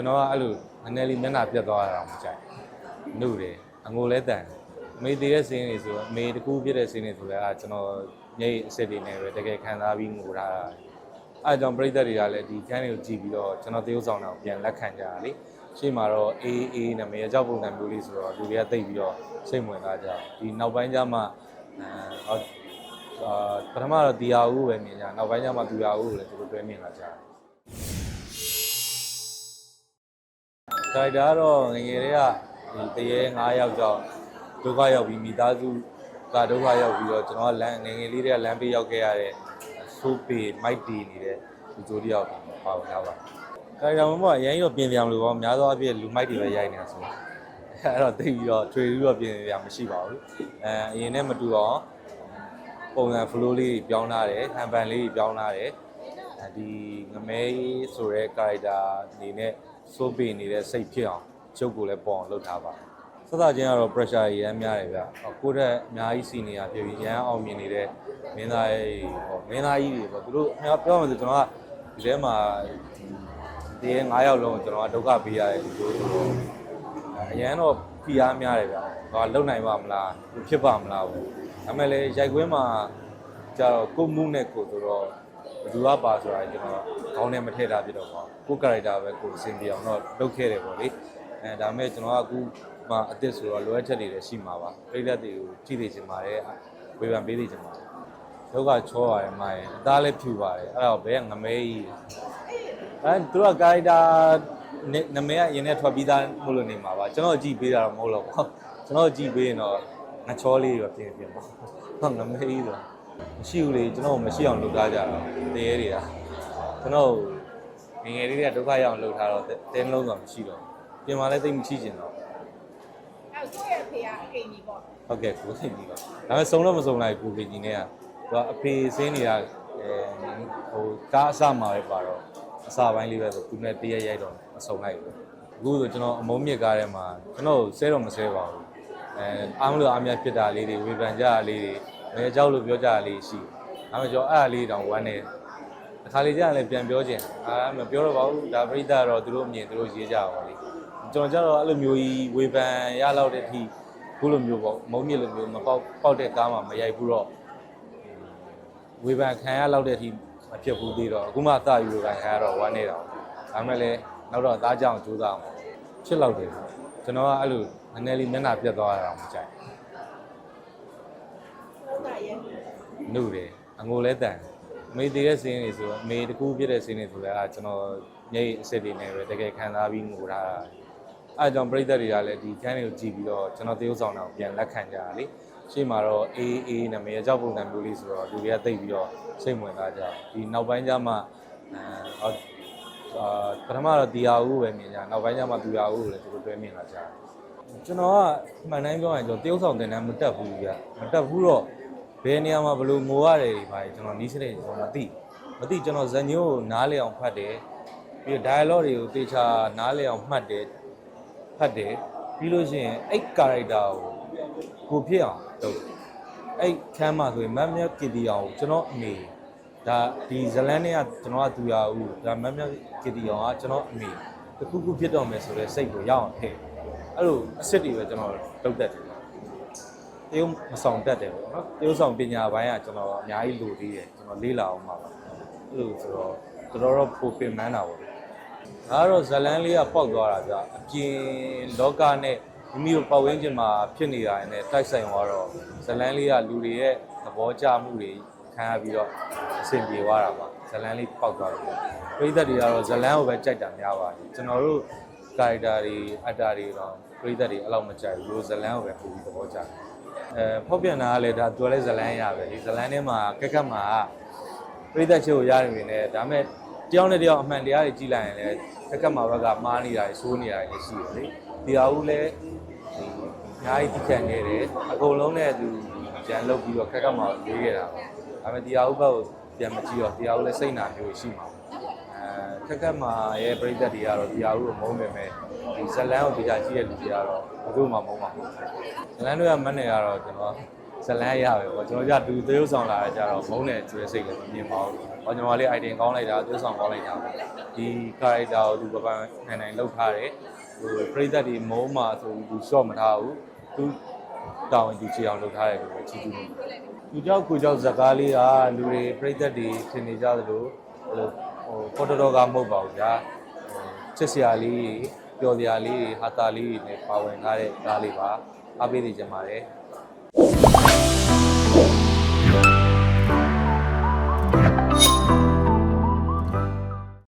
ကျွန်တော်ကအဲ့လိုနည်းနည်းလေးမျက်နှာပြတ်သွားတာတော့မကြိုက်နှုတ်တယ်အငိုလဲတန်အမေတည်တဲ့စင်းတွေဆိုအမေတကူပြည့်တဲ့စင်းတွေဆိုလည်းအာကျွန်တော်ညိတ်အစ်စ်တွေနဲ့ပဲတကယ်ခံစားပြီးငိုထားတာအဲအကြောင့်ပြိတ္တတွေကလည်းဒီကန်းတွေကိုကြည့်ပြီးတော့ကျွန်တော်တရုပ်ဆောင်တာကိုပြန်လက်ခံကြတာလေရှေ့မှာတော့အေးအေးနာမည်အကြောက်ပုံစံမျိုးလေးဆိုတော့လူတွေကသိပြီးတော့စိတ်ဝင်စားကြဒီနောက်ပိုင်းကျမှအဲအာပထမတော့တရားဦးပဲမြင်ကြနောက်ပိုင်းကျမှတရားဦးကိုလည်းသူတို့တွဲမြင်လာကြတယ် ဒါရိုက်တာကတော့ငယ်ငယ်လေးကဒီတရေ9ယောက်ကြောင့်ဒုက္ခရောက်ပြီးမိသားစုကဒုက္ခရောက်ပြီးတော့ကျွန်တော်ကလမ်းငယ်ငယ်လေးတွေကလမ်းပေးရောက်ခဲ့ရတဲ့ဆိုးပေမိုက်တီနေတဲ့လူကြိုးတယောက်ပါဝင်လာပါဒါရိုက်တာမှမဟုတ်အရင်ရောပြင်ပြလို့ပေါ့များသောအားဖြင့်လူမိုက်တွေပဲရိုက်နေတာဆိုတော့အဲ့တော့သိပြီးတော့ထွေပြီးတော့ပြင်ပြမရှိပါဘူးအဲအရင်နဲ့မတူအောင်ပုံစံ flow လေးပြောင်းလာတယ်ဟန်ပန်လေးပြောင်းလာတယ်ဒီငမဲဆိုတဲ့ character အနေနဲ့ စိုးပေနေတဲ့စိတ်ဖြစ်အောင်ချုပ်ကိုလည်းပေါ်အောင်လုပ်ထားပါစသချင်းကတော့ pressure ရမ်းများတယ်ဗျကိုယ့်တက်အများကြီးစီနေရဖြစ်ပြီးရမ်းအောင်မြင်နေတဲ့မင်းသားရဲ့ဟောမင်းသားကြီးတွေပေါ့သူတို့ပြောပြောမှဆိုကျွန်တော်ကဒီထဲမှာဒီရဲ့9ယောက်လုံးကိုကျွန်တော်ကဒုက္ခပေးရတယ်ဒီလိုဆိုတော့အရန်တော့ဖိအားများတယ်ဗျဟာလုံနိုင်ပါမလားဖြစ်ပါမလားဘူးဒါပေမဲ့လည်းရိုက်ကွင်းမှာကျတော့ကိုမှုနဲ့ကိုဆိုတော့ ဘယ်သူကပါဆိုတာကျွန်တော်ခေါင်းထဲမထည့်ထားပြတော့ပါကိုယ် character ပဲကိုယ်အဆင်ပြေအောင်တော့လုပ်ခဲ့တယ်ပေါ့လေအဲဒါပေမဲ့ကျွန်တော်ကအခုမှအစ်စ်ဆိုတော့လိုအပ်ချက်တွေလည်းရှိမှာပါပြိသက်တွေကိုကြည့်နေချင်ပါတယ်ဝေဖန်ပေးနေချင်ပါတယ်လောကချောပါတယ်မရဲ့အသားလည်းဖြူပါတယ်အဲ့တော့ဘဲငမဲကြီးအဲသူက character နဲ့နမဲကအရင်နဲ့ထွက်ပြီးသားမလို့နေမှာပါကျွန်တော်ကြည့်ပေးတာတော့မဟုတ်တော့ဘူးကျွန်တော်ကြည့်ပေးရင်တော့ငချောလေးတော့ပြင်ပြင်ပေါ့ဟုတ်ငမဲကြီးဆို မရှိဘူးလေကျွန်တော်မရှိအောင်လုပ်ထားကြတာတရေတွေကကျွန်တော်ငယ်ငယ်လေးတွေကဒုက္ခရောက်အောင်လုပ်ထားတော့တင်းလုံးတော့မရှိတော့ပြင်မာလည်းသိမရှိကျင်တော့အဲ့သူ့ရဲ့ဖေကအကိန်းကြီးပေါ့ဟုတ်ကဲ့ကိုသိပြီတော့ဒါပေမဲ့စုံတော့မစုံလိုက်ကိုကကြီးနဲ့ကသူကအဖေစင်းနေတာအဲဟိုကားအစမှာပဲပါတော့အစာပိုင်းလေးပဲဆိုသူနဲ့တရက်ရိုက်တော့မစုံလိုက်ဘူးအခုဆိုကျွန်တော်အမုံမြင့်ကားထဲမှာကျွန်တော်ဆဲတော့မဆဲပါဘူးအဲအားမလို့အားမရဖြစ်တာလေးတွေဝေဖန်ကြတာလေးတွေ မဲအကြောက်လို့ပြောကြတာလေးရှိဒါပေမဲ့ကျွန်တော်အဲ့ဒါလေးတောင်ဝမ်းနေတစ်ခါလေကြာရင်လည်းပြန်ပြောချင်အာမပြောတော့ပါဘူးဒါပြိတ္တာတော့သူတို့အမြင်သူတို့ရေးကြပါလေကျွန်တော်ကျတော့အဲ့လိုမျိုးကြီးဝေဖန်ရလောက်တဲ့အထိခုလိုမျိုးပေါ့မုံမြင့်လိုမျိုးမပေါက်ပေါက်တဲ့ကားမှမရိုက်ဘူးတော့ဝေဖန်ခံရလောက်တဲ့အထိမဖြစ်ဘူးသေးတော့အခုမှအသာယူဝေဖန်ခံရတော့ဝမ်းနေတာဒါပေမဲ့လည်းနောက်တော့သားကြောင်ကြိုးစားအောင်ဖြစ်လောက်တယ်ကျွန်တော်ကအဲ့လိုနည်းနည်းလေးမျက်နှာပြတ်သွားတာတော့မကြိုက် ဟိုးတာရဲ့ နှုတ်တယ်အငိုလဲတန်အမေတည်တဲ့စင်းတွေဆိုအမေတကူပြည့်တဲ့စင်းတွေဆိုလည်းအာကျွန်တော်ညိတ်အစ်စ်တွေနဲ့ပဲတကယ်ခံစားပြီးငိုထားတာအဲအကြောင့်ပြိတ္တတွေကလည်းဒီကန်းတွေကိုကြည့်ပြီးတော့ကျွန်တော်တရုပ်ဆောင်တာကိုပြန်လက်ခံကြတာလေရှေ့မှာတော့အေးအေးနာမည်အကြောက်ပုံစံမျိုးလေးဆိုတော့လူတွေကသိပြီးတော့စိတ်ဝင်စားကြဒီနောက်ပိုင်းကျမှအဲအာပထမတော့တရားဦးပဲမြင်ကြနောက်ပိုင်းကျမှတရားဦးကိုလည်းသူတို့တွဲမြင်လာကြတယ်ကျွန်တော်ကမှန်တိုင်းပြောရင်ကျွန်တော်တရုပ်ဆောင်တင်တန်းမတက်ဘူးဗျမတက်ဘူးတော့ ဘယ်နေရာမှာဘယ်လိုငိုရတယ်ဒီပါကျွန်တော်နီးစတဲ့ကျွန်တော်မသိမသိကျွန်တော်ဇညိုးကိုနားလေအောင်ဖတ်တယ်ပြီးတော့ dialogue တွေကိုတေချာနားလေအောင်မှတ်တယ်ဖတ်တယ်ပြီးလို့ရှိရင်အဲ့ character ကိုကိုဖြစ်အောင်လုပ်တယ်အဲ့ခမ်းမှာဆိုရင်မတ်မြတ်ကီတီအောင်ကျွန်တော်အမေဒါဒီဇလန်းနဲ့ကကျွန်တော်ကသူရဦးဒါမတ်မြတ်ကီတီအောင်ကကျွန်တော်အမေတစ်ခုခုဖြစ်တော့မယ်ဆိုတော့စိတ်ကိုရအောင်ထည့်အဲ့လိုအစ်စ်တွေပဲကျွန်တော်လုပ်တတ်တယ် တရုတ်မဆောင်တတ်တယ်ပေါ့နော်တရုတ်ဆောင်ပညာပိုင်းကကျွန်တော်အများကြီးလိုသေးတယ်ကျွန်တော်လေ့လာအောင်ပါပါအဲ့လိုဆိုတော့တော်တော်တော့ပိုပင်ပန်းတာပေါ့ဒါကတော့ဇလန်းလေးကပေါက်သွားတာဗျအပြင်လောကနဲ့မိမိတို့ပတ်ဝန်းကျင်မှာဖြစ်နေတာနဲ့တိုက်ဆိုင်သွားတော့ဇလန်းလေးကလူတွေရဲ့သဘောကျမှုတွေခံရပြီးတော့အဆင်ပြေသွားတာပါဇလန်းလေးပေါက်သွားတယ်ပရိသတ်တွေကတော့ဇလန်းကိုပဲကြိုက်တာများပါတယ်ကျွန်တော်တို့ character တွေအတ္တတွေတော့ပရိသတ်တွေအဲ့လောက်မကြိုက်ဘူးဇလန်းကိုပဲပိုပြီးသဘောကျတယ် အဲဖောက်ပြန်တာကလည်းဒါသူကလည်းဇလန်းရပဲဒီဇလန်းထဲမှာကက်ကက်မှာပြိသက်ချို့ရတယ်နေတယ်ဒါပေမဲ့တယောက်နဲ့တယောက်အမှန်တရားတွေကြည့်လိုက်ရင်လည်းကက်ကက်မှာဘက်ကမားနေတာတွေစိုးနေတာတွေလည်းရှိတယ်လေဒီဟာဦးလည်းဒီအများကြီးတိကျနေတယ်အကုန်လုံးနဲ့သူကြံလုပ်ပြီးတော့ကက်ကက်မှာရေးခဲ့တာပါဒါပေမဲ့ဒီဟာဦးဘက်ကိုပြန်မကြည့်တော့ဒီဟာဦးလည်းစိတ်နာမျိုးရှိမှာအဲကက်ကက်မှာရဲ့ပြိသက်တွေကတော့ဒီဟာဦးကိုမုန်းနေမယ် ဒီဇလန်းကိုတရားကြည့်တဲ့လူတွေကတော့ဘယ်သူမှမုန်းပါဘူးဇလန်းတွေကမနဲ့ကတော့ကျွန်တော်ဇလန်းရပဲပေါ့ကျွန်တော်ကြတူသရုပ်ဆောင်လာတဲ့ကြတော့မုန်းတဲ့ကျွဲစိတ်လည်းမမြင်ပါဘူးဟောညီမလေး item ကောင်းလိုက်တာသွေးဆောင်ကောင်းလိုက်တာပေါ့ဒီ character ကိုသူပပန်နိုင်နိုင်လောက်ထားတယ်ဟိုပရိသတ်တွေမုန်းမှာဆိုပြီးသူ short မထားဘူးသူတောင်းသူချေအောင်လုပ်ထားတယ်လို့ပဲချီးကျူးနေတယ်သူကြောက်ကိုကြောက်ဇကားလေးကလူတွေပရိသတ်တွေထင်နေကြသလိုဟိုလိုဟိုပေါ်တော်ကမဟုတ်ပါဘူးဗျာဟိုချစ်စရာလေးတွေ ပျော်စရာလေးတွေဟာတာလေးတွေနဲ့ပါဝင်ထားတဲ့ကားလေးပါအားပေးနေကြပါတယ်။